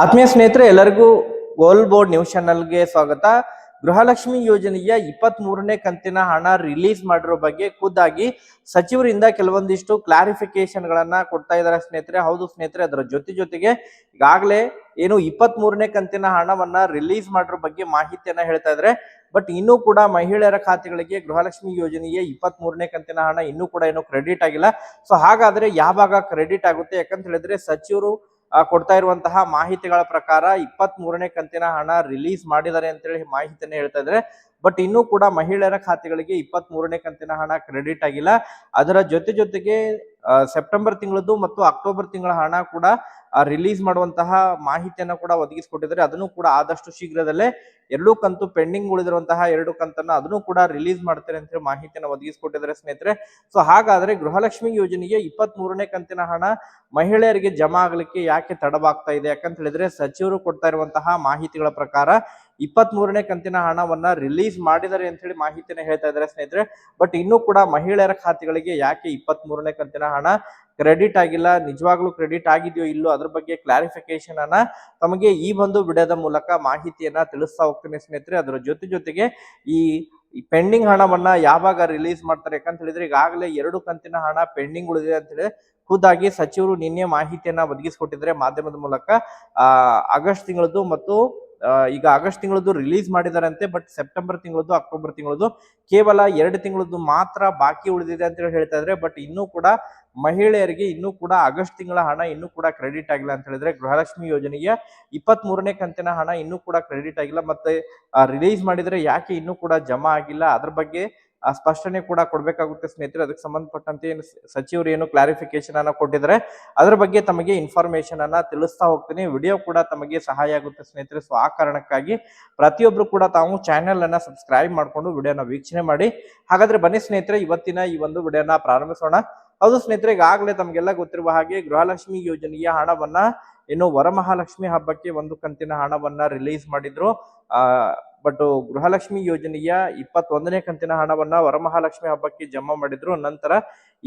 ಆತ್ಮೀಯ ಸ್ನೇಹಿತರೆ, ಎಲ್ಲರಿಗೂ ಗೋಲ್ ಬೋರ್ಡ್ ನ್ಯೂಸ್ ಚಾನಲ್ಗೆ ಸ್ವಾಗತ. ಗೃಹಲಕ್ಷ್ಮಿ ಯೋಜನೆಯ ಇಪ್ಪತ್ತ್ ಮೂರನೇ ಕಂತಿನ ಹಣ ರಿಲೀಸ್ ಮಾಡಿರೋ ಬಗ್ಗೆ ಖುದ್ದಾಗಿ ಸಚಿವರಿಂದ ಕೆಲವೊಂದಿಷ್ಟು ಕ್ಲಾರಿಫಿಕೇಶನ್ ಗಳನ್ನ ಕೊಡ್ತಾ ಇದ್ದಾರೆ ಸ್ನೇಹಿತರೆ. ಹೌದು ಸ್ನೇಹಿತರೆ, ಅದರ ಜೊತೆ ಜೊತೆಗೆ ಈಗಾಗಲೇ ಏನು ಇಪ್ಪತ್ತ್ ಮೂರನೇ ಕಂತಿನ ಹಣವನ್ನ ರಿಲೀಸ್ ಮಾಡಿರೋ ಬಗ್ಗೆ ಮಾಹಿತಿಯನ್ನ ಹೇಳ್ತಾ ಇದ್ದಾರೆ. ಬಟ್ ಇನ್ನೂ ಕೂಡ ಮಹಿಳೆಯರ ಖಾತೆಗಳಿಗೆ ಗೃಹಲಕ್ಷ್ಮಿ ಯೋಜನೆಯ ಇಪ್ಪತ್ತ್ ಮೂರನೇ ಕಂತಿನ ಹಣ ಇನ್ನೂ ಕೂಡ ಏನು ಕ್ರೆಡಿಟ್ ಆಗಿಲ್ಲ. ಸೊ ಹಾಗಾದ್ರೆ ಯಾವಾಗ ಕ್ರೆಡಿಟ್ ಆಗುತ್ತೆ? ಯಾಕಂತ ಹೇಳಿದ್ರೆ ಸಚಿವರು ಕೊಡ್ತಾ ಇರುವಂತಹ ಮಾಹಿತಿಗಳ ಪ್ರಕಾರ ಇಪ್ಪತ್ತ್ ಮೂರನೇ ಕಂತಿನ ಹಣ ರಿಲೀಸ್ ಮಾಡಿದ್ದಾರೆ ಅಂತೇಳಿ ಮಾಹಿತಿಯನ್ನು ಹೇಳ್ತಾ ಇದ್ದಾರೆ. ಬಟ್ ಇನ್ನೂ ಕೂಡ ಮಹಿಳೆಯರ ಖಾತೆಗಳಿಗೆ ಇಪ್ಪತ್ತ್ ಮೂರನೇ ಕಂತಿನ ಹಣ ಕ್ರೆಡಿಟ್ ಆಗಿಲ್ಲ. ಅದರ ಜೊತೆ ಜೊತೆಗೆ ಸೆಪ್ಟೆಂಬರ್ ತಿಂಗಳದ್ದು ಮತ್ತು ಅಕ್ಟೋಬರ್ ತಿಂಗಳ ಹಣ ಕೂಡ ರಿಲೀಸ್ ಮಾಡುವಂತಹ ಮಾಹಿತಿಯನ್ನ ಕೂಡ ಒದಗಿಸಿಕೊಟ್ಟಿದ್ದಾರೆ. ಅದನ್ನು ಕೂಡ ಆದಷ್ಟು ಶೀಘ್ರದಲ್ಲೇ ಎರಡೂ ಕಂತು ಪೆಂಡಿಂಗ್ ಉಳಿದಿರುವಂತಹ ಎರಡು ಕಂತನ್ನ ಅದನ್ನು ಕೂಡ ರಿಲೀಸ್ ಮಾಡ್ತಾರೆ ಅಂತ ಹೇಳಿ ಮಾಹಿತಿಯನ್ನು ಒದಗಿಸಿಕೊಟ್ಟಿದ್ದಾರೆ ಸ್ನೇಹಿತರೆ. ಸೊ, ಹಾಗಾದ್ರೆ ಗೃಹಲಕ್ಷ್ಮಿ ಯೋಜನೆಗೆ ಇಪ್ಪತ್ತ್ ಕಂತಿನ ಹಣ ಮಹಿಳೆಯರಿಗೆ ಜಮಾ ಆಗ್ಲಿಕ್ಕೆ ಯಾಕೆ ತಡವಾಗ್ತಾ ಇದೆ ಯಾಕಂತ ಹೇಳಿದ್ರೆ ಸಚಿವರು ಕೊಡ್ತಾ ಇರುವಂತಹ ಮಾಹಿತಿಗಳ ಪ್ರಕಾರ ಇಪ್ಪತ್ತ್ ಮೂರನೇ ಕಂತಿನ ಹಣವನ್ನ ರಿಲೀಸ್ ಮಾಡಿದ್ದಾರೆ ಅಂತ ಹೇಳಿ ಮಾಹಿತಿನ ಹೇಳ್ತಾ ಇದ್ದಾರೆ ಸ್ನೇಹಿತರೆ. ಬಟ್ ಇನ್ನೂ ಕೂಡ ಮಹಿಳೆಯರ ಖಾತೆಗಳಿಗೆ ಯಾಕೆ ಇಪ್ಪತ್ತ್ ಮೂರನೇ ಕಂತಿನ ಹಣ ಕ್ರೆಡಿಟ್ ಆಗಿಲ್ಲ? ನಿಜವಾಗ್ಲೂ ಕ್ರೆಡಿಟ್ ಆಗಿದೆಯೋ ಇಲ್ಲೋ? ಅದ್ರ ಬಗ್ಗೆ ಕ್ಲಾರಿಫಿಕೇಶನ್ ಅನ್ನ ತಮಗೆ ಈ ಒಂದು ವಿಡಿಯೋದ ಮೂಲಕ ಮಾಹಿತಿಯನ್ನ ತಿಳಿಸ್ತಾ ಹೋಗ್ತೇನೆ ಸ್ನೇಹಿತರೆ. ಅದರ ಜೊತೆ ಜೊತೆಗೆ ಈ ಪೆಂಡಿಂಗ್ ಹಣವನ್ನ ಯಾವಾಗ ರಿಲೀಸ್ ಮಾಡ್ತಾರೆ ಯಾಕಂತ ಹೇಳಿದ್ರೆ ಈಗಾಗಲೇ ಎರಡು ಕಂತಿನ ಹಣ ಪೆಂಡಿಂಗ್ ಉಳಿದಿದೆ ಅಂತ ಹೇಳಿ ಖುದ್ದಾಗಿ ಸಚಿವರು ನಿನ್ನೆ ಮಾಹಿತಿಯನ್ನ ಒದಗಿಸಿಕೊಟ್ಟಿದ್ರೆ ಮಾಧ್ಯಮದ ಮೂಲಕ. ಆಗಸ್ಟ್ ತಿಂಗಳದ್ದು ಮತ್ತು ಈಗ ಆಗಸ್ಟ್ ತಿಂಗಳದ್ದು ರಿಲೀಸ್ ಮಾಡಿದಾರಂತೆ, ಬಟ್ ಸೆಪ್ಟೆಂಬರ್ ತಿಂಗಳದ್ದು, ಅಕ್ಟೋಬರ್ ತಿಂಗಳದ್ದು ಕೇವಲ ಎರಡು ತಿಂಗಳದ್ದು ಮಾತ್ರ ಬಾಕಿ ಉಳಿದಿದೆ ಅಂತ ಹೇಳಿ ಹೇಳ್ತಾ ಇದ್ರೆ ಬಟ್ ಇನ್ನೂ ಕೂಡ ಮಹಿಳೆಯರಿಗೆ ಇನ್ನೂ ಕೂಡ ಆಗಸ್ಟ್ ತಿಂಗಳ ಹಣ ಇನ್ನೂ ಕೂಡ ಕ್ರೆಡಿಟ್ ಆಗಿಲ್ಲ ಅಂತ ಹೇಳಿದ್ರೆ ಗೃಹಲಕ್ಷ್ಮಿ ಯೋಜನೆಯ ಇಪ್ಪತ್ತ್ ಮೂರನೇ ಕಂತಿನ ಹಣ ಇನ್ನೂ ಕೂಡ ಕ್ರೆಡಿಟ್ ಆಗಿಲ್ಲ. ಮತ್ತೆ ರಿಲೀಸ್ ಮಾಡಿದ್ರೆ ಯಾಕೆ ಇನ್ನೂ ಕೂಡ ಜಮಾ ಆಗಿಲ್ಲ? ಅದ್ರ ಬಗ್ಗೆ ಆ ಸ್ಪಷ್ಟನೆ ಕೂಡ ಕೊಡಬೇಕಾಗುತ್ತೆ ಸ್ನೇಹಿತರೆ. ಅದಕ್ಕೆ ಸಂಬಂಧಪಟ್ಟಂತೆ ಏನು ಸಚಿವರು ಏನು ಕ್ಲಾರಿಫಿಕೇಶನ್ ಅನ್ನ ಕೊಟ್ಟಿದ್ದಾರೆ. ಅದ್ರ ಬಗ್ಗೆ ತಮಗೆ ಇನ್ಫಾರ್ಮೇಶನ್ ಅನ್ನ ತಿಳಿಸ್ತಾ ಹೋಗ್ತೀನಿ. ವಿಡಿಯೋ ಕೂಡ ತಮಗೆ ಸಹಾಯ ಆಗುತ್ತೆ ಸ್ನೇಹಿತರೆ. ಸೊ ಆ ಕಾರಣಕ್ಕಾಗಿ ಪ್ರತಿಯೊಬ್ರು ಕೂಡ ತಾವು ಚಾನೆಲ್ ಅನ್ನ ಸಬ್ಸ್ಕ್ರೈಬ್ ಮಾಡ್ಕೊಂಡು ವಿಡಿಯೋನ ವೀಕ್ಷಣೆ ಮಾಡಿ. ಹಾಗಾದ್ರೆ ಬನ್ನಿ ಸ್ನೇಹಿತರೆ, ಇವತ್ತಿನ ಈ ಒಂದು ವಿಡಿಯೋನ ಪ್ರಾರಂಭಿಸೋಣ. ಹೌದು ಸ್ನೇಹಿತರೆ, ಈಗಾಗಲೇ ತಮಗೆಲ್ಲ ಗೊತ್ತಿರುವ ಹಾಗೆ ಗೃಹಲಕ್ಷ್ಮಿ ಯೋಜನೆಯ ಹಣವನ್ನ ಇನ್ನು ವರಮಹಾಲಕ್ಷ್ಮಿ ಹಬ್ಬಕ್ಕೆ ಒಂದು ಕಂತಿನ ಹಣವನ್ನ ರಿಲೀಸ್ ಮಾಡಿದ್ರು. ಆ ಬಟ್ ಗೃಹಲಕ್ಷ್ಮಿ ಯೋಜನೆಯ ಇಪ್ಪತ್ತೊಂದನೇ ಕಂತಿನ ಹಣವನ್ನ ವರಮಹಾಲಕ್ಷ್ಮಿ ಹಬ್ಬಕ್ಕೆ ಜಮಾ ಮಾಡಿದ್ರು. ನಂತರ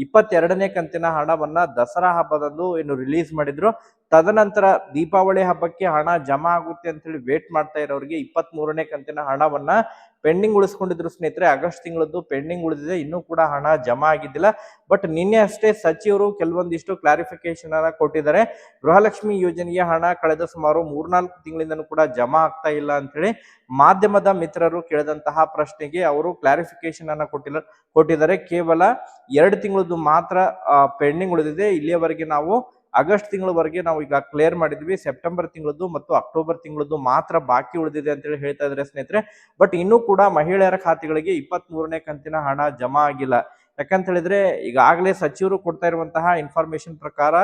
ಇಪ್ಪತ್ತೆರಡನೇ ಕಂತಿನ ಹಣವನ್ನ ದಸರಾ ಹಬ್ಬದಂದು ಏನು ರಿಲೀಸ್ ಮಾಡಿದ್ರು. ತದನಂತರ ದೀಪಾವಳಿ ಹಬ್ಬಕ್ಕೆ ಹಣ ಜಮಾ ಆಗುತ್ತೆ ಅಂತ ಹೇಳಿ ವೇಟ್ ಮಾಡ್ತಾ ಇರೋರಿಗೆ ಇಪ್ಪತ್ತ್ ಮೂರನೇ ಕಂತಿನ ಹಣವನ್ನ ಪೆಂಡಿಂಗ್ ಉಳಿಸ್ಕೊಂಡಿದ್ರು ಸ್ನೇಹಿತರೆ, ಆಗಸ್ಟ್ ತಿಂಗಳದ್ದು ಪೆಂಡಿಂಗ್ ಉಳಿದಿದೆ, ಇನ್ನೂ ಕೂಡ ಹಣ ಜಮಾ ಆಗಿದ್ದಿಲ್ಲ. ಬಟ್ ನಿನ್ನೆ ಅಷ್ಟೇ ಸಚಿವರು ಕೆಲವೊಂದಿಷ್ಟು ಕ್ಲಾರಿಫಿಕೇಶನ್ ಅನ್ನ ಕೊಟ್ಟಿದ್ದಾರೆ. ಗೃಹಲಕ್ಷ್ಮಿ ಯೋಜನೆಯ ಹಣ ಕಳೆದ ಸುಮಾರು ಮೂರ್ನಾಲ್ಕು ತಿಂಗಳಿಂದನೂ ಕೂಡ ಜಮಾ ಆಗ್ತಾ ಇಲ್ಲ ಅಂತ ಹೇಳಿ ಮಾಧ್ಯಮದ ಮಿತ್ರರು ಕೇಳಿದಂತಹ ಪ್ರಶ್ನೆಗೆ ಅವರು ಕ್ಲಾರಿಫಿಕೇಶನ್ ಅನ್ನ ಕೊಟ್ಟಿಲ್ಲ, ಕೊಟ್ಟಿದ್ದಾರೆ. ಕೇವಲ ಎರಡು ತಿಂಗಳದ್ದು ಮಾತ್ರ ಪೆಂಡಿಂಗ್ ಉಳಿದಿದೆ. ಇಲ್ಲಿಯವರೆಗೆ ನಾವು ಆಗಸ್ಟ್ ತಿಂಗಳವರೆಗೆ ನಾವು ಈಗ ಕ್ಲಿಯರ್ ಮಾಡಿದ್ವಿ. ಸೆಪ್ಟೆಂಬರ್ ತಿಂಗಳದ್ದು ಮತ್ತು ಅಕ್ಟೋಬರ್ ತಿಂಗಳದ್ದು ಮಾತ್ರ ಬಾಕಿ ಉಳಿದಿದೆ ಅಂತ ಹೇಳಿ ಹೇಳ್ತಾ ಇದ್ದಾರೆ ಸ್ನೇಹಿತರೆ. ಬಟ್ ಇನ್ನೂ ಕೂಡ ಮಹಿಳೆಯರ ಖಾತೆಗಳಿಗೆ ಇಪ್ಪತ್ತ್ ಮೂರನೇ ಕಂತಿನ ಹಣ ಜಮಾ ಆಗಿಲ್ಲ. ಯಾಕಂತ ಹೇಳಿದ್ರೆ ಈಗಾಗಲೇ ಸಚಿವರು ಕೊಡ್ತಾ ಇರುವಂತಹ ಇನ್ಫಾರ್ಮೇಶನ್ ಪ್ರಕಾರ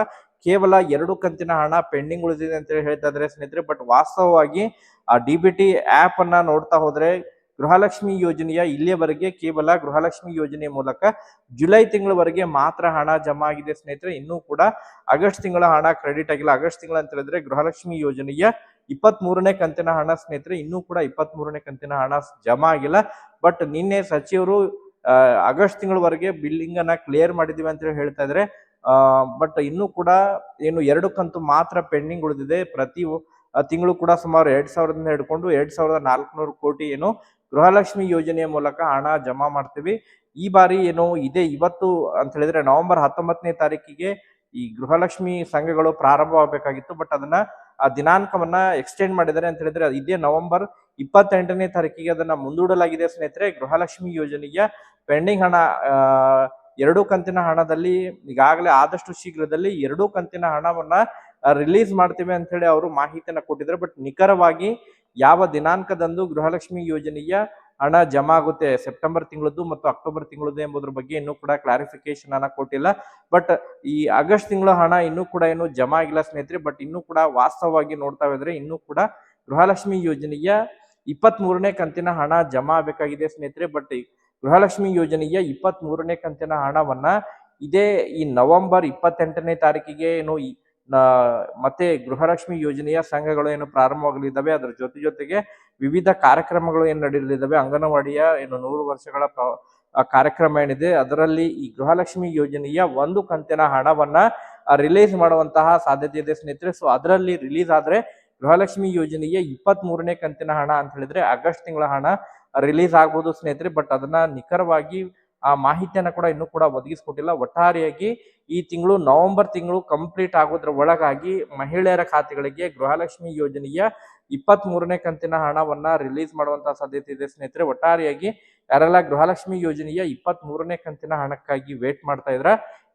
ಕೇವಲ ಎರಡು ಕಂತಿನ ಹಣ ಪೆಂಡಿಂಗ್ ಉಳಿದಿದೆ ಅಂತ ಹೇಳಿ ಹೇಳ್ತಾ ಇದ್ದಾರೆ ಸ್ನೇಹಿತರೆ. ಬಟ್ ವಾಸ್ತವವಾಗಿ, ಆ ಡಿ ಬಿ ಟಿ ಆಪ್ ಅನ್ನ ನೋಡ್ತಾ ಹೋದ್ರೆ ಗೃಹಲಕ್ಷ್ಮಿ ಯೋಜನೆಯ ಇಲ್ಲಿಯವರೆಗೆ ಕೇವಲ ಗೃಹಲಕ್ಷ್ಮಿ ಯೋಜನೆ ಮೂಲಕ ಜುಲೈ ತಿಂಗಳವರೆಗೆ ಮಾತ್ರ ಹಣ ಜಮಾ ಆಗಿದೆ ಸ್ನೇಹಿತರೆ. ಇನ್ನೂ ಕೂಡ ಆಗಸ್ಟ್ ತಿಂಗಳ ಹಣ ಕ್ರೆಡಿಟ್ ಆಗಿಲ್ಲ. ಆಗಸ್ಟ್ ತಿಂಗಳ ಅಂತ ಹೇಳಿದ್ರೆ ಗೃಹಲಕ್ಷ್ಮಿ ಯೋಜನೆಯ ಇಪ್ಪತ್ತ್ ಮೂರನೇ ಕಂತಿನ ಹಣ ಸ್ನೇಹಿತರೆ. ಇನ್ನೂ ಕೂಡ ಇಪ್ಪತ್ತ್ ಮೂರನೇ ಕಂತಿನ ಹಣ ಜಮಾ ಆಗಿಲ್ಲ. ಬಟ್ ನಿನ್ನೆ ಸಚಿವರು ಆಗಸ್ಟ್ ತಿಂಗಳವರೆಗೆ ಬಿಲ್ಲಿಂಗ್ ಅನ್ನ ಕ್ಲಿಯರ್ ಮಾಡಿದೀವಿ ಅಂತ ಹೇಳಿ ಹೇಳ್ತಾ ಇದ್ರೆ. ಬಟ್ ಇನ್ನೂ ಕೂಡ ಏನು ಎರಡು ಕಂತು ಮಾತ್ರ ಪೆಂಡಿಂಗ್ ಉಳಿದಿದೆ. ಪ್ರತಿ ತಿಂಗಳು ಕೂಡ ಸುಮಾರು ಎರಡ್ ಸಾವಿರದಿಂದ ಹಿಡ್ಕೊಂಡು ಎರಡ್ ಸಾವಿರದ ನಾಲ್ಕುನೂರು ಕೋಟಿ ಏನು ಗೃಹಲಕ್ಷ್ಮಿ ಯೋಜನೆಯ ಮೂಲಕ ಹಣ ಜಮಾ ಮಾಡ್ತೀವಿ. ಈ ಬಾರಿ ಏನು ಇದೆ, ಇವತ್ತು ಅಂತ ಹೇಳಿದ್ರೆ ನವೆಂಬರ್ ಹತ್ತೊಂಬತ್ತನೇ ತಾರೀಕಿಗೆ ಈ ಗೃಹಲಕ್ಷ್ಮಿ ಸಂಘಗಳು ಪ್ರಾರಂಭವಾಗಬೇಕಾಗಿತ್ತು. ಬಟ್ ಅದನ್ನ ಆ ದಿನಾಂಕವನ್ನ ಎಕ್ಸ್ಟೆಂಡ್ ಮಾಡಿದ್ದಾರೆ ಅಂತ ಹೇಳಿದ್ರೆ ಇದೇ ನವೆಂಬರ್ ಇಪ್ಪತ್ತೆಂಟನೇ ತಾರೀಕಿಗೆ ಅದನ್ನ ಮುಂದೂಡಲಾಗಿದೆ ಸ್ನೇಹಿತರೆ. ಗೃಹಲಕ್ಷ್ಮಿ ಯೋಜನೆಯ ಪೆಂಡಿಂಗ್ ಹಣ ಎರಡು ಕಂತಿನ ಹಣದಲ್ಲಿ ಈಗಾಗಲೇ ಆದಷ್ಟು ಶೀಘ್ರದಲ್ಲಿ ಎರಡು ಕಂತಿನ ಹಣವನ್ನ ರಿಲೀಸ್ ಮಾಡ್ತೀವಿ ಅಂತ ಹೇಳಿ ಅವರು ಮಾಹಿತಿಯನ್ನ ಕೊಟ್ಟಿದ್ದಾರೆ. ಬಟ್ ನಿಖರವಾಗಿ ಯಾವ ದಿನಾಂಕದಂದು ಗೃಹಲಕ್ಷ್ಮಿ ಯೋಜನೆಯ ಹಣ ಜಮಾ ಆಗುತ್ತೆ ಸೆಪ್ಟೆಂಬರ್ ತಿಂಗಳದ್ದು ಮತ್ತು ಅಕ್ಟೋಬರ್ ತಿಂಗಳದ್ದು ಎಂಬುದ್ರ ಬಗ್ಗೆ ಇನ್ನೂ ಕೂಡ ಕ್ಲಾರಿಫಿಕೇಶನ್ ಅನ್ನ ಕೊಟ್ಟಿಲ್ಲ. ಬಟ್ ಈ ಆಗಸ್ಟ್ ತಿಂಗಳ ಹಣ ಇನ್ನೂ ಕೂಡ ಏನು ಜಮಾ ಆಗಿಲ್ಲ ಸ್ನೇಹಿತರೆ ಬಟ್ ಇನ್ನೂ ಕೂಡ ವಾಸ್ತವವಾಗಿ ನೋಡ್ತಾ ಇದ್ರೆ ಇನ್ನೂ ಕೂಡ ಗೃಹಲಕ್ಷ್ಮಿ ಯೋಜನೆಯ ಇಪ್ಪತ್ತ್ ಮೂರನೇ ಕಂತಿನ ಹಣ ಜಮಾ ಆಗಬೇಕಾಗಿದೆ ಸ್ನೇಹಿತರೆ. ಬಟ್ ಗೃಹಲಕ್ಷ್ಮಿ ಯೋಜನೆಯ ಇಪ್ಪತ್ತ್ ಮೂರನೇ ಕಂತಿನ ಹಣವನ್ನ ಇದೇ ಈ ನವೆಂಬರ್ ಇಪ್ಪತ್ತೆಂಟನೇ ತಾರೀಕಿಗೆ ಏನು ಮತ್ತೆ ಗೃಹಲಕ್ಷ್ಮಿ ಯೋಜನೆಯ ಸಂಘಗಳು ಏನು ಪ್ರಾರಂಭವಾಗಲಿದ್ದಾವೆ, ಅದರ ಜೊತೆ ಜೊತೆಗೆ ವಿವಿಧ ಕಾರ್ಯಕ್ರಮಗಳು ಏನು ನಡೆಯಲಿದ್ದಾವೆ, ಅಂಗನವಾಡಿಯ ಏನು ನೂರು ವರ್ಷಗಳ ಕಾರ್ಯಕ್ರಮ ಏನಿದೆ, ಅದರಲ್ಲಿ ಈ ಗೃಹಲಕ್ಷ್ಮಿ ಯೋಜನೆಯ ಒಂದು ಕಂತಿನ ಹಣವನ್ನ ರಿಲೀಸ್ ಮಾಡುವಂತಹ ಸಾಧ್ಯತೆ ಇದೆ ಸ್ನೇಹಿತರೆ. ಸೊ ಅದರಲ್ಲಿ ರಿಲೀಸ್ ಆದ್ರೆ ಗೃಹಲಕ್ಷ್ಮಿ ಯೋಜನೆಯ ಇಪ್ಪತ್ತ್ ಮೂರನೇ ಕಂತಿನ ಹಣ ಅಂತ ಹೇಳಿದ್ರೆ ಆಗಸ್ಟ್ ತಿಂಗಳ ಹಣ ರಿಲೀಸ್ ಆಗ್ಬೋದು ಸ್ನೇಹಿತರೆ. ಬಟ್ ಅದನ್ನ ನಿಖರವಾಗಿ ಆ ಮಾಹಿತಿಯನ್ನು ಕೂಡ ಇನ್ನೂ ಕೂಡ ಒದಗಿಸ್ಕೊಟ್ಟಿಲ್ಲ. ಒಟ್ಟಾರೆಯಾಗಿ ಈ ತಿಂಗಳು ನವೆಂಬರ್ ತಿಂಗಳು ಕಂಪ್ಲೀಟ್ ಆಗೋದ್ರ ಒಳಗಾಗಿ ಮಹಿಳೆಯರ ಖಾತೆಗಳಿಗೆ ಗೃಹಲಕ್ಷ್ಮಿ ಯೋಜನೆಯ ಇಪ್ಪತ್ತ್ ಮೂರನೇ ಕಂತಿನ ಹಣವನ್ನ ರಿಲೀಸ್ ಮಾಡುವಂತ ಸಾಧ್ಯತೆ ಇದೆ ಸ್ನೇಹಿತರೆ. ಒಟ್ಟಾರೆಯಾಗಿ ಯಾರೆಲ್ಲ ಗೃಹಲಕ್ಷ್ಮಿ ಯೋಜನೆಯ ಇಪ್ಪತ್ತ್ ಮೂರನೇ ಕಂತಿನ ಹಣಕ್ಕಾಗಿ ವೇಟ್ ಮಾಡ್ತಾ ಇದ್ರ,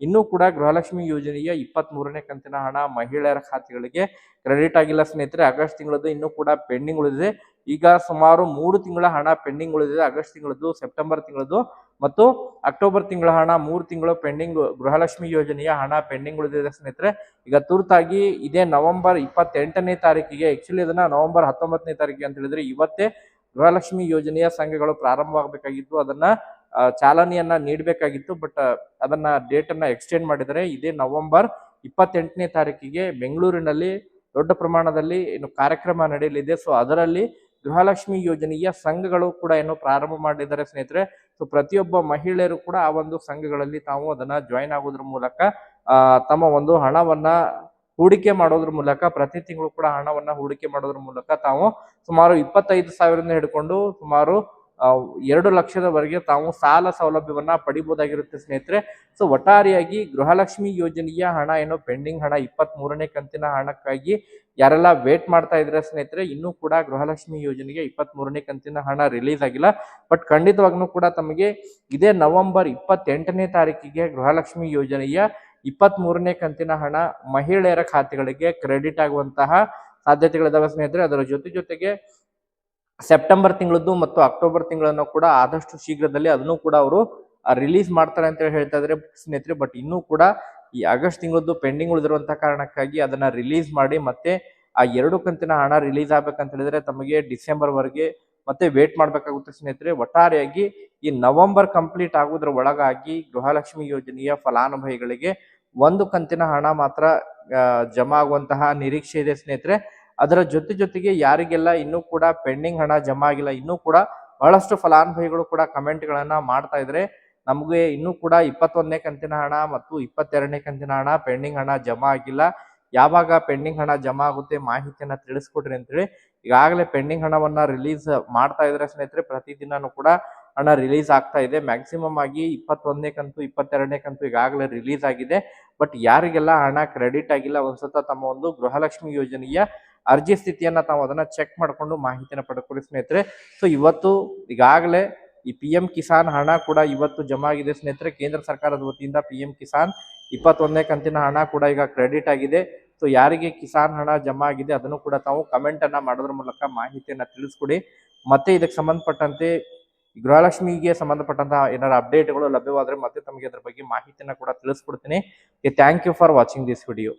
ಇನ್ನೂ ಕೂಡ ಗೃಹಲಕ್ಷ್ಮಿ ಯೋಜನೆಯ ಇಪ್ಪತ್ತ್ ಮೂರನೇ ಕಂತಿನ ಹಣ ಮಹಿಳೆಯರ ಖಾತೆಗಳಿಗೆ ಕ್ರೆಡಿಟ್ ಆಗಿಲ್ಲ ಸ್ನೇಹಿತರೆ. ಆಗಸ್ಟ್ ತಿಂಗಳದ್ದು ಇನ್ನೂ ಕೂಡ ಪೆಂಡಿಂಗ್ ಉಳಿದಿದೆ ಈಗ ಸುಮಾರು ಮೂರು ತಿಂಗಳ ಹಣ ಪೆಂಡಿಂಗ್ ಉಳಿದಿದೆ ಆಗಸ್ಟ್ ತಿಂಗಳದ್ದು, ಸೆಪ್ಟೆಂಬರ್ ತಿಂಗಳದ್ದು. ಮತ್ತು ಅಕ್ಟೋಬರ್ ತಿಂಗಳ ಹಣ, ಮೂರು ತಿಂಗಳು ಪೆಂಡಿಂಗ್ ಗೃಹಲಕ್ಷ್ಮಿ ಯೋಜನೆಯ ಹಣ ಪೆಂಡಿಂಗ್ ಉಳಿದಿದೆ ಸ್ನೇಹಿತರೆ. ಈಗ ತುರ್ತಾಗಿ ಇದೇ ನವೆಂಬರ್ ಇಪ್ಪತ್ತೆಂಟನೇ ತಾರೀಕಿಗೆ ಆಕ್ಚುಲಿ ಅದನ್ನ ನವೆಂಬರ್ ಹತ್ತೊಂಬತ್ತನೇ ತಾರೀಕಿಗೆ ಅಂತ ಹೇಳಿದ್ರೆ ಇವತ್ತೇ ಗೃಹಲಕ್ಷ್ಮಿ ಯೋಜನೆಯ ಸಂಘಗಳು ಪ್ರಾರಂಭವಾಗಬೇಕಾಗಿತ್ತು. ಅದನ್ನ ಚಾಲನೆಯನ್ನ ನೀಡಬೇಕಾಗಿತ್ತು. ಬಟ್ ಅದನ್ನ ಡೇಟ್ ಅನ್ನ ಎಕ್ಸ್ಟೆಂಡ್ ಮಾಡಿದರೆ ಇದೇ ನವೆಂಬರ್ ಇಪ್ಪತ್ತೆಂಟನೇ ತಾರೀಕಿಗೆ ಬೆಂಗಳೂರಿನಲ್ಲಿ ದೊಡ್ಡ ಪ್ರಮಾಣದಲ್ಲಿ ಏನು ಕಾರ್ಯಕ್ರಮ ನಡೆಯಲಿದೆ. ಸೊ ಅದರಲ್ಲಿ ಗೃಹಲಕ್ಷ್ಮಿ ಯೋಜನೆಯ ಸಂಘಗಳು ಕೂಡ ಏನು ಪ್ರಾರಂಭ ಮಾಡಿದ್ದಾರೆ ಸ್ನೇಹಿತರೆ. ಸೊ ಪ್ರತಿಯೊಬ್ಬ ಮಹಿಳೆಯರು ಕೂಡ ಆ ಒಂದು ಸಂಘಗಳಲ್ಲಿ ತಾವು ಅದನ್ನ ಜಾಯಿನ್ ಆಗೋದ್ರ ಮೂಲಕ ತಮ್ಮ ಒಂದು ಹಣವನ್ನ ಹೂಡಿಕೆ ಮಾಡೋದ್ರ ಮೂಲಕ, ಪ್ರತಿ ತಿಂಗಳು ಕೂಡ ಹಣವನ್ನ ಹೂಡಿಕೆ ಮಾಡೋದ್ರ ಮೂಲಕ ತಾವು ಸುಮಾರು ಇಪ್ಪತ್ತೈದು ಸಾವಿರದಿಂದ ಹಿಡ್ಕೊಂಡು ಸುಮಾರು ಎರಡು ಲಕ್ಷದವರೆಗೆ ತಾವು ಸಾಲ ಸೌಲಭ್ಯವನ್ನ ಪಡಿಬಹುದಾಗಿರುತ್ತೆ ಸ್ನೇಹಿತರೆ. ಸೊ ಒಟ್ಟಾರೆಯಾಗಿ ಗೃಹಲಕ್ಷ್ಮಿ ಯೋಜನೆಯ ಹಣ ಏನು ಪೆಂಡಿಂಗ್ ಹಣ ಇಪ್ಪತ್ತ್ ಮೂರನೇ ಕಂತಿನ ಹಣಕ್ಕಾಗಿ ಯಾರೆಲ್ಲ ವೇಟ್ ಮಾಡ್ತಾ ಇದ್ರೆ ಸ್ನೇಹಿತರೆ, ಇನ್ನೂ ಕೂಡ ಗೃಹಲಕ್ಷ್ಮಿ ಯೋಜನೆಗೆ ಇಪ್ಪತ್ತ್ ಮೂರನೇ ಕಂತಿನ ಹಣ ರಿಲೀಸ್ ಆಗಿಲ್ಲ. ಬಟ್ ಖಂಡಿತವಾಗ್ಲೂ ಕೂಡ ತಮಗೆ ಇದೇ ನವೆಂಬರ್ ಇಪ್ಪತ್ತೆಂಟನೇ ತಾರೀಕಿಗೆ ಗೃಹಲಕ್ಷ್ಮಿ ಯೋಜನೆಯ ಇಪ್ಪತ್ತ್ ಮೂರನೇ ಕಂತಿನ ಹಣ ಮಹಿಳೆಯರ ಖಾತೆಗಳಿಗೆ ಕ್ರೆಡಿಟ್ ಆಗುವಂತಹ ಸಾಧ್ಯತೆಗಳಿದಾವೆ ಸ್ನೇಹಿತರೆ. ಅದರ ಜೊತೆ ಜೊತೆಗೆ ಸೆಪ್ಟೆಂಬರ್ ತಿಂಗಳದ್ದು ಮತ್ತು ಅಕ್ಟೋಬರ್ ತಿಂಗಳನ್ನು ಕೂಡ ಆದಷ್ಟು ಶೀಘ್ರದಲ್ಲಿ ಅದನ್ನು ಕೂಡ ಅವರು ರಿಲೀಸ್ ಮಾಡ್ತಾರೆ ಅಂತ ಹೇಳಿ ಹೇಳ್ತಾ ಇದ್ರೆ ಸ್ನೇಹಿತರೆ. ಬಟ್ ಇನ್ನೂ ಕೂಡ ಈ ಆಗಸ್ಟ್ ತಿಂಗಳದ್ದು ಪೆಂಡಿಂಗ್ ಉಳಿದಿರುವಂತಹ ಕಾರಣಕ್ಕಾಗಿ ಅದನ್ನ ರಿಲೀಸ್ ಮಾಡಿ ಮತ್ತೆ ಆ ಎರಡು ಕಂತಿನ ಹಣ ರಿಲೀಸ್ ಆಗ್ಬೇಕಂತ ಹೇಳಿದ್ರೆ ತಮಗೆ ಡಿಸೆಂಬರ್ ವರೆಗೆ ಮತ್ತೆ ವೇಟ್ ಮಾಡ್ಬೇಕಾಗುತ್ತೆ ಸ್ನೇಹಿತರೆ. ಒಟ್ಟಾರೆಯಾಗಿ ಈ ನವೆಂಬರ್ ಕಂಪ್ಲೀಟ್ ಆಗೋದ್ರ ಒಳಗಾಗಿ ಗೃಹಲಕ್ಷ್ಮಿ ಯೋಜನೆಯ ಫಲಾನುಭವಿಗಳಿಗೆ ಒಂದು ಕಂತಿನ ಹಣ ಮಾತ್ರ ಜಮಾ ಆಗುವಂತಹ ನಿರೀಕ್ಷೆ ಇದೆ ಸ್ನೇಹಿತರೆ. ಅದರ ಜೊತೆ ಜೊತೆಗೆ ಯಾರಿಗೆಲ್ಲ ಇನ್ನೂ ಕೂಡ ಪೆಂಡಿಂಗ್ ಹಣ ಜಮಾ ಆಗಿಲ್ಲ, ಇನ್ನೂ ಕೂಡ ಬಹಳಷ್ಟು ಫಲಾನುಭವಿಗಳು ಕೂಡ ಕಮೆಂಟ್ ಗಳನ್ನ ಮಾಡ್ತಾ ಇದ್ರೆ ನಮಗೆ ಇನ್ನೂ ಕೂಡ ಇಪ್ಪತ್ತೊಂದನೇ ಕಂತಿನ ಹಣ ಮತ್ತು ಇಪ್ಪತ್ತೆರಡನೇ ಕಂತಿನ ಹಣ ಪೆಂಡಿಂಗ್ ಹಣ ಜಮಾ ಆಗಿಲ್ಲ. ಯಾವಾಗ ಪೆಂಡಿಂಗ್ ಹಣ ಜಮಾ ಆಗುತ್ತೆ ಮಾಹಿತಿಯನ್ನ ತಿಳಿಸ್ಕೊಡ್ರಿ ಅಂತೇಳಿ ಈಗಾಗಲೇ ಪೆಂಡಿಂಗ್ ಹಣವನ್ನ ರಿಲೀಸ್ ಮಾಡ್ತಾ ಇದ್ರೆ ಸ್ನೇಹಿತರೆ ಪ್ರತಿದಿನನೂ ಕೂಡ ಹಣ ರಿಲೀಸ್ ಆಗ್ತಾ ಇದೆ. ಮ್ಯಾಕ್ಸಿಮಮ್ ಆಗಿ ಇಪ್ಪತ್ತೊಂದನೇ ಕಂತು, ಇಪ್ಪತ್ತೆರಡನೇ ಕಂತು ಈಗಾಗಲೇ ರಿಲೀಸ್ ಆಗಿದೆ. ಬಟ್ ಯಾರಿಗೆಲ್ಲ ಹಣ ಕ್ರೆಡಿಟ್ ಆಗಿಲ್ಲ ಒಂದ್ಸತ ತಮ್ಮ ಒಂದು ಗೃಹಲಕ್ಷ್ಮಿ ಯೋಜನೆಯ ಅರ್ಜಿ ಸ್ಥಿತಿಯನ್ನ ತಾವು ಅದನ್ನ ಚೆಕ್ ಮಾಡಿಕೊಂಡು ಮಾಹಿತಿಯನ್ನು ಪಡ್ಕೊಳ್ಳಿ ಸ್ನೇಹಿತರೆ. ಸೊ ಇವತ್ತು ಈಗಾಗಲೇ ಈ ಪಿ ಎಂ ಕಿಸಾನ್ ಹಣ ಕೂಡ ಇವತ್ತು ಜಮಾ ಆಗಿದೆ ಸ್ನೇಹಿತರೆ. ಕೇಂದ್ರ ಸರ್ಕಾರದ ವತಿಯಿಂದ ಪಿ ಎಂ ಕಿಸಾನ್ ಇಪ್ಪತ್ತೊಂದನೇ ಕಂತಿನ ಹಣ ಕೂಡ ಈಗ ಕ್ರೆಡಿಟ್ ಆಗಿದೆ. ಸೊ ಯಾರಿಗೆ ಕಿಸಾನ್ ಹಣ ಜಮಾ ಆಗಿದೆ ಅದನ್ನು ಕೂಡ ತಾವು ಕಮೆಂಟ್ ಅನ್ನ ಮಾಡೋದ್ರ ಮೂಲಕ ಮಾಹಿತಿಯನ್ನ ತಿಳಿಸ್ಕೊಡಿ. ಮತ್ತೆ ಇದಕ್ಕೆ ಸಂಬಂಧಪಟ್ಟಂತೆ ಗೃಹಲಕ್ಷ್ಮಿಗೆ ಸಂಬಂಧಪಟ್ಟಂತಹ ಏನಾರ ಅಪ್ಡೇಟ್ಗಳು ಲಭ್ಯವಾದರೆ ಮತ್ತೆ ತಮಗೆ ಅದ್ರ ಬಗ್ಗೆ ಮಾಹಿತಿಯನ್ನು ಕೂಡ ತಿಳಿಸ್ಕೊಡ್ತೀನಿ. Thank you for watching this video